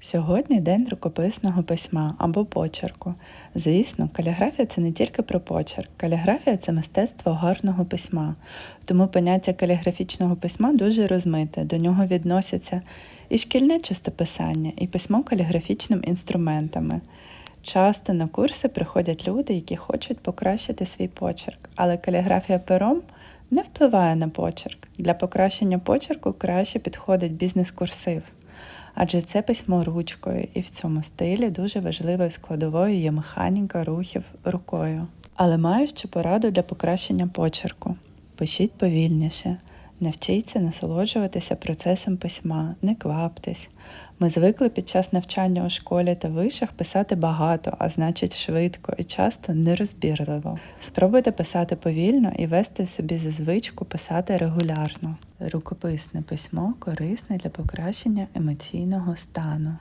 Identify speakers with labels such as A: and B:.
A: Сьогодні день рукописного письма або почерку. Звісно, каліграфія це не тільки про почерк. Каліграфія це мистецтво гарного письма. Тому поняття каліграфічного письма дуже розмите. До нього відносяться і шкільне чистописання, і письмо каліграфічним інструментами. Часто на курси приходять люди, які хочуть покращити свій почерк, але каліграфія пером не впливає на почерк. Для покращення почерку краще підходить бізнес-курсив адже це письмо ручкою, і в цьому стилі дуже важливою складовою є механіка рухів рукою. Але маю ще пораду для покращення почерку. Пишіть повільніше, навчіться насолоджуватися процесом письма, не кваптесь. Ми звикли під час навчання у школі та вишах писати багато, а значить швидко і часто нерозбірливо. Спробуйте писати повільно і вести собі за звичку писати регулярно. Рукописне письмо корисне для покращення емоційного стану.